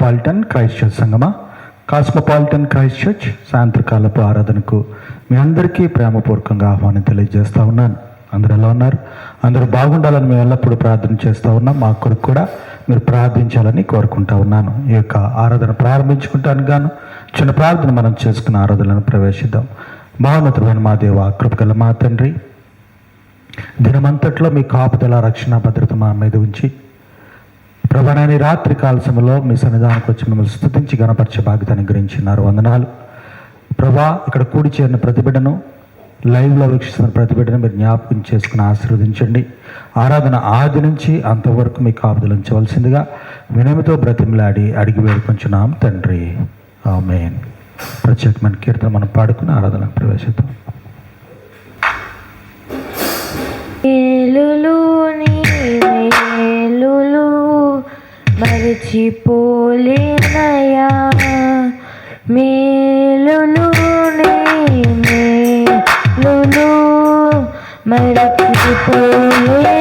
Cosmopolitan Christ church సంగమా? Cosmopolitan Christ church సాయంత్రకాలపు ఆరాధనకు మీ అందరికీ ప్రేమపూర్వకంగా ఆహ్వానం తెలియజేస్తూ ఉన్నాను. అందరూ ఎలా ఉన్నారు? అందరూ బాగుండాలని మేము ఎల్లప్పుడూ ప్రార్థన చేస్తూ ఉన్నాం. మా కొరకు కూడా మీరు ప్రార్థించాలని కోరుకుంటా ఉన్నాను. ఈ యొక్క ఆరాధన ప్రారంభించుకుంటాను గాను చిన్న ప్రార్థన మనం చేసుకున్న ఆరాధనను ప్రవేశిద్దాం. మహోన్నతమైన మా దేవ కృపగల మా తండ్రి దినమంతట్లో మీ కాపుదల రక్షణ భద్రత మా మీద ఉంచి ప్రభాని రాత్రి కాల సమయంలో మీ సన్నిధానికి వచ్చి మిమ్మల్ని స్థుతించి గణపరిచే బాధ్యత అనుగ్రహించినారు. వందనాలు. ప్రభా ఇక్కడ కూడి చేరిన ప్రతిబిడను లైవ్లో వీక్షిస్తున్న ప్రతిబిడను మీరు జ్ఞాపకం చేసుకుని ఆశీర్వదించండి. ఆరాధన ఆది నుంచి అంతవరకు మీకు ఆపుదలించవలసిందిగా వినమితో బ్రతిమలాడి అడిగి వేడుకొంచున్నాం తండ్రి. ఆమెన్. ప్రత్యేకమైన కీర్తన మనం పాడుకుని ఆరాధన ప్రవేశిద్దాం. మరచిపోలేనయా మేలులు మేలును మేలులు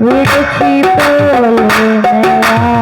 ऋषि बोलो नया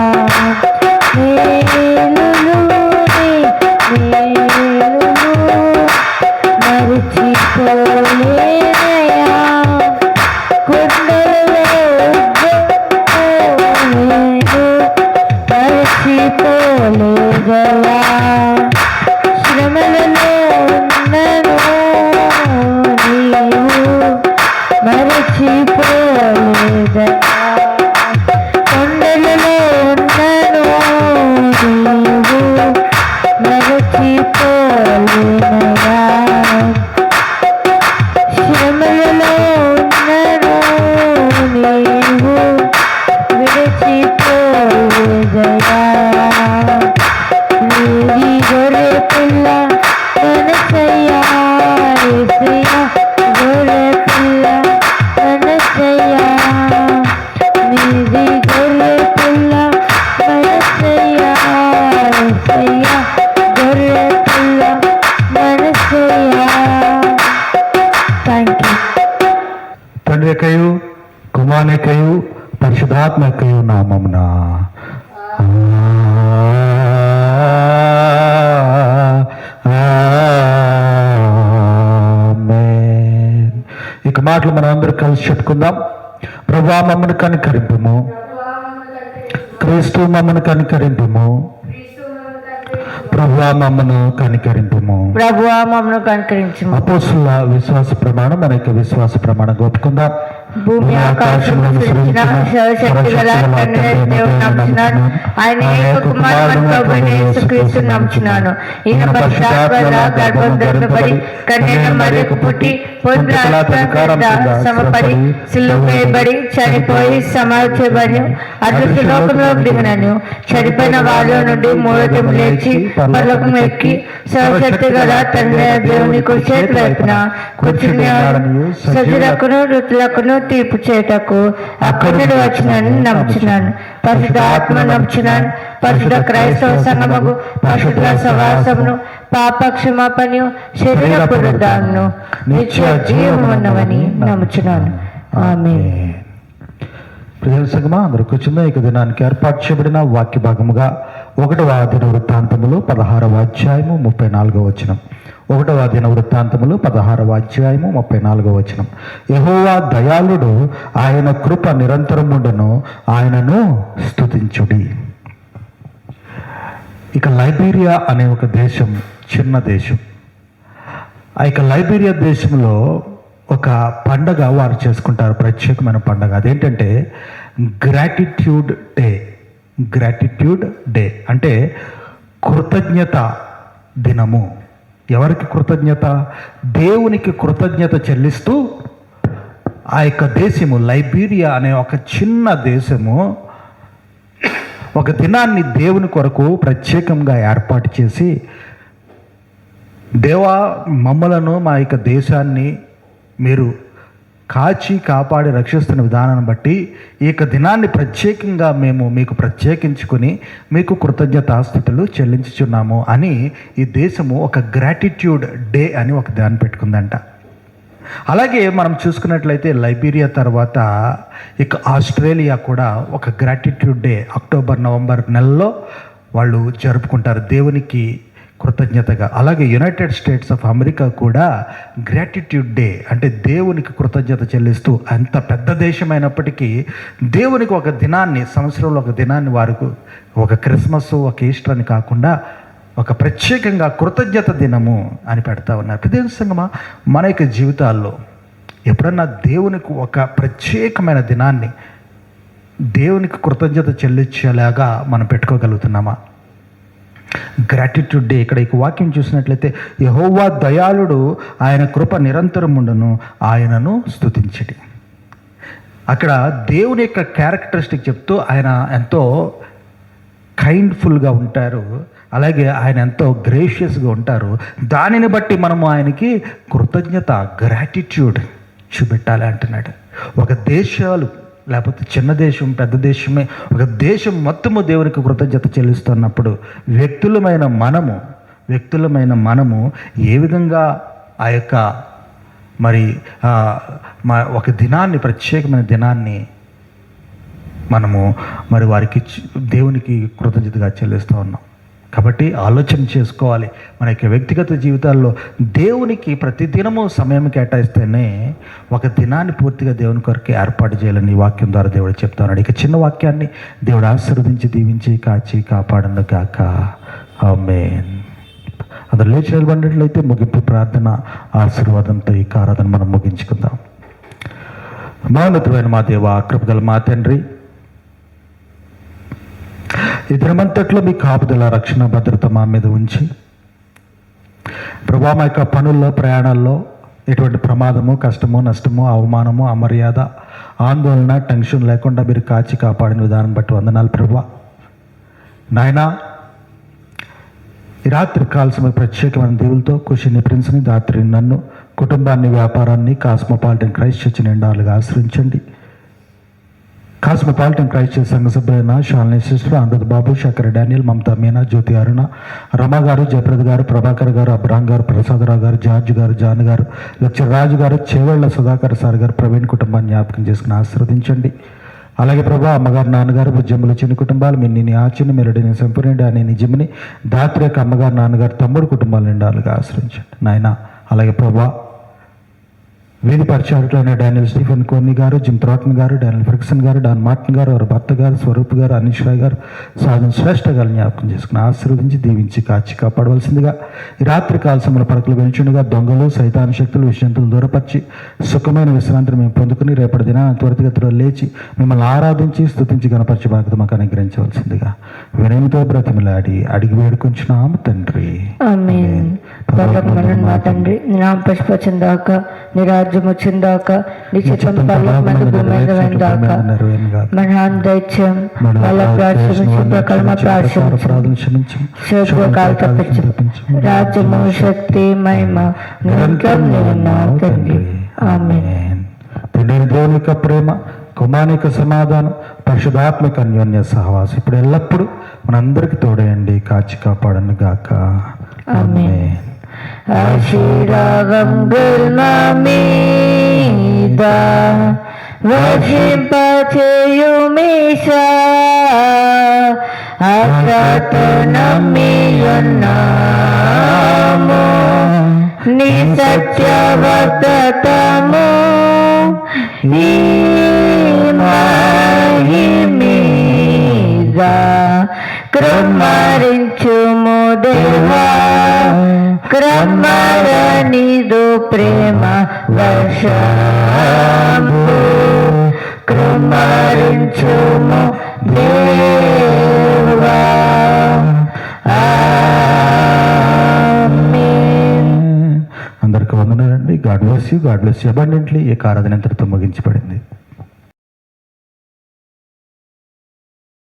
పరిశుధాత్మ యొక్కయు నామమున. ఆమేన్. ఇక మాటలు మనం అందరూ కలిసి చెప్పుకుందాం. ప్రభా మమ్మను కనికరింపము. క్రీస్తు మమ్మను కనికరింపము. ప్రభా మమ్మను కనికరింపము. ప్రభువా మమ్మను కనుకరించము. అపోస్తుల విశ్వాస ప్రమాణం మన యొక్క విశ్వాస ప్రమాణం ఒప్పుకుందాం భూమి ఆకాశములను గల తండ్రి నమ్ముచున్నాను. ఆయన ఏక కుమారుడు యేసుక్రీస్తు నమ్ముచున్నాను ఈయన గర్భం ధరింపబడి కన్యక మరియకు పుట్టి సమపడి సిల్లు వేయబడి చనిపోయి సమాచబడి అదృష్ట లోకంలో దిగినను చనిపోయిన వాళ్ళ నుండి మూడో లేచి పరలోకం ఎక్కి సహశక్తి గల తండ్రి దేవుని కుర్చేతి వైపున కూర్చుని సజులకును రుతులకును తీర్పు చేయటకు అక్కడి వచ్చినని నమ్ముచున్నాను. పరిశుద్ధ ఆత్మ నమ్ముచున్నాను. పరిశుద్ధ క్రైస్తవ సంగమకు పరిశుద్ధ సవాసమును పాప క్షమాపణను శరీర పునరుద్ధాలను నిత్య జీవమున్నవని నమ్ముచున్నాను. ఆమె ప్రజల సంగమా అందరూ కూర్చుందా ఇక దినానికి ఏర్పాటు చేయబడిన వాక్య భాగముగా ఒకటవ దిన వృత్తాంతములు పదహారవ అధ్యాయము ముప్పై నాలుగవ వచనం. ఒకటవ దిన వృత్తాంతములు పదహారవ అధ్యాయము ముప్పై నాలుగవ వచనం. యహోవా దయాళుడు ఆయన కృప నిరంతరముండను ఆయనను స్తుతించుడి. ఇక లైబీరియా అనే ఒక దేశం చిన్న దేశం. ఆ యొక్క లైబీరియా దేశంలో ఒక పండగ వారు చేసుకుంటారు ప్రత్యేకమైన పండగ. అదేంటంటే గ్రాటిట్యూడ్ డే. గ్రాటిట్యూడ్ డే అంటే కృతజ్ఞత దినము. ఎవరికి కృతజ్ఞత? దేవునికి కృతజ్ఞత చెల్లిస్తూ ఆ యొక్క దేశము లైబీరియా అనే ఒక చిన్న దేశము ఒక దినాన్ని దేవుని కొరకు ప్రత్యేకంగా ఏర్పాటు చేసి దేవా మమ్మలను మా యొక్క దేశాన్ని మీరు కాచి కాపాడి రక్షిస్తున్న విధానాన్ని బట్టి ఈ యొక్క దినాన్ని ప్రత్యేకంగా మేము మీకు ప్రత్యేకించుకుని మీకు కృతజ్ఞతాస్థుతులు చెల్లించుచున్నాము అని ఈ దేశము ఒక గ్రాటిట్యూడ్ డే అని ఒక దాన్ని పెట్టుకుందంట. అలాగే మనం చూసుకున్నట్లయితే లైబీరియా తర్వాత ఇక ఆస్ట్రేలియా కూడా ఒక గ్రాటిట్యూడ్ డే అక్టోబర్ నవంబర్ నెలలో వాళ్ళు జరుపుకుంటారు. దేవునికి కృతజ్ఞతగా. అలాగే యునైటెడ్ స్టేట్స్ ఆఫ్ అమెరికా కూడా గ్రాటిట్యూడ్ డే అంటే దేవునికి కృతజ్ఞత చెల్లిస్తూ అంత పెద్ద దేశమైనప్పటికీ దేవునికి ఒక దినాన్ని సంవత్సరంలో ఒక దినాన్ని వారికి ఒక క్రిస్మస్ ఒక ఈస్టర్ అని కాకుండా ఒక ప్రత్యేకంగా కృతజ్ఞత దినము అని పెడతా ఉన్నారు. ప్రతి సంగమా మన యొక్క జీవితాల్లో ఎప్పుడన్నా దేవునికి ఒక ప్రత్యేకమైన దినాన్ని దేవునికి కృతజ్ఞత చెల్లించేలాగా మనం పెట్టుకోగలుగుతున్నామా? Gratitude day. ఇక్కడ ఈ వాక్యం చూసినట్లయితే యహోవా దయాళుడు ఆయన కృప నిరంతరం ఉండను ఆయనను స్తుతించటి అక్కడ దేవుని యొక్క క్యారెక్టరిస్టిక్ చెప్తూ ఆయన ఎంతో కైండ్ఫుల్గా ఉంటారు. అలాగే ఆయన ఎంతో గ్రేషియస్గా ఉంటారు. దానిని బట్టి మనము ఆయనకి కృతజ్ఞత గ్రాటిట్యూడ్ చూపెట్టాలి అంటున్నాడు. ఒక దేశాలు లేకపోతే చిన్న దేశం పెద్ద దేశమే ఒక దేశం మొత్తము దేవునికి కృతజ్ఞత చెల్లిస్తున్నప్పుడు వ్యక్తులమైన మనము వ్యక్తులమైన మనము ఏ విధంగా ఆ యొక్క మరి మా ఒక దినాన్ని ప్రత్యేకమైన దినాన్ని మనము మరి వారికి దేవునికి కృతజ్ఞతగా చెల్లిస్తూ ఉన్నాం. కాబట్టి ఆలోచన చేసుకోవాలి. మన యొక్క వ్యక్తిగత జీవితాల్లో దేవునికి ప్రతిదినము సమయం కేటాయిస్తేనే ఒక దినాన్ని పూర్తిగా దేవుని కొరకు ఏర్పాటు చేయాలని ఈ వాక్యం ద్వారా దేవుడు చెప్తున్నాడు ఇక చిన్న వాక్యాన్ని దేవుడు ఆశీర్వదించి దీవించి కాచి కాపాడను గాక. ఆమేన్. అందరు లేచి నిలబడినట్లయితే ముగింపు ప్రార్థన ఆశీర్వాదంతో ఈ ఆరాధన మనం ముగించుకుందాం. మౌనతమైన మా దేవ కృపగల మా తండ్రి ఈ దినమంతట్లో మీ కాపుదల రక్షణ భద్రత మా మీద ఉంచి ప్రభా మా యొక్క పనుల్లో ప్రయాణాల్లో ఎటువంటి ప్రమాదము కష్టము నష్టము అవమానము అమర్యాద ఆందోళన టెన్షన్ లేకుండా మీరు కాచి కాపాడిన విధానం బట్టి వందనాలు ప్రభా. నాయనా ఈ రాత్రి కాల్సిన ప్రత్యేకమైన దేవులతో కుషిని ప్రిన్స్ని రాత్రి నన్ను కుటుంబాన్ని వ్యాపారాన్ని కాస్మోపాలిటన్ క్రైస్ట్ చర్చి నిండాలుగా ఆశ్రయించండి. కాస్మోపాలిటన్ క్రైస్ట్ సంఘ సభ్యులైన షాలిని సిస్టర్ అమృత్ బాబు శంకర్ డానియల్ మమతా మీనా జ్యోతి అరుణ రమ గారు జయప్రద్ గారు ప్రభాకర్ గారు అబ్రాహం గారు ప్రసాదరావు గారు జార్జ్ గారు జాన్ గారు లక్ష్మణ రాజు గారు చేవెళ్ళ సుధాకర్ సార్ గారు ప్రవీణ్ కుటుంబాన్ని జ్ఞాపకం చేసుకుని ఆశీర్వదించండి. అలాగే ప్రభా అమ్మగారు నాన్నగారు బుజ్జమ్మలు చిన్న కుటుంబాలు మిన్ని ఆచిని మెరడిని సంపూర్ణి అనే నిజమని దాత్రేక అమ్మగారు నాన్నగారు తమ్ముడు కుటుంబాలు నిండాలుగా ఆశ్రయించండి నాయన అలాగే ప్రభా వీధి పరిచారకులైన డానియల్ స్టీఫెన్ కోర్ని గారు జిమ్ త్రాటన్ గారు డానియల్ ఫిక్సన్ గారు డాన్ మార్టిన్ గారు వారి భర్త గారు స్వరూప్ గారు అనీష్ రాయ్ గారు సాధన శ్రేష్ఠ గారు జ్ఞాపకం చేసుకుని ఆశీర్వదించి దీవించి కాచి కాపాడవలసిందిగా ఈ రాత్రి కాల సమయంలో పరకలు పెంచుండగా దొంగలు సైతాన శక్తులు విషయంతులు దూరపరిచి సుఖమైన విశ్రాంతిని మేము పొందుకుని రేపటి దిన త్వరితగతిలో లేచి మిమ్మల్ని ఆరాధించి స్తుతించి గణపరిచి బాధ్యత మాకు అనుగ్రహించవలసిందిగా వినయంతో బ్రతిమలాడి అడిగి వేడుకుంటున్నాము తండ్రి. తండ్రి నీ నామ పుష్పచిందాక నీ రాజ్యం వచ్చిందాక నీ చిత్తం పర్లోకమందు భూమి మీద వెందాక మన దైత్యం వాళ్ళ ప్రార్థన ప్రకల్మ ప్రార్థన శోభకాలు తప్పించు. రాజ్యము శక్తి మహిమ నిరంతరం నిన్నావు తండ్రి. ఆమేన్. తండ్రి దేవుని యొక్క ప్రేమ కుమానిక సమాధానం పరిశుధాత్మక అన్యోన్య సహవాసం. ఇప్పుడు ఎల్లప్పుడూ మనందరికి తోడేయండి కాచి కాపాడను గాక. ఆమేన్. ఆశీర్వాదం మీద వర్షింపచేయుమీషా అగ్రత నమ్మియున్నాము నీ సత్యవర్తము ఈ మీద క్రమరించుము దేవా క్రమరనిదు ప్రేమ వర్షము క్రమరించుము దేవా. అందరికి వందనాలండి. God bless you. God bless you. Abundantly ఈ ఆరాధన ఎంతటితో ముగించబడింది.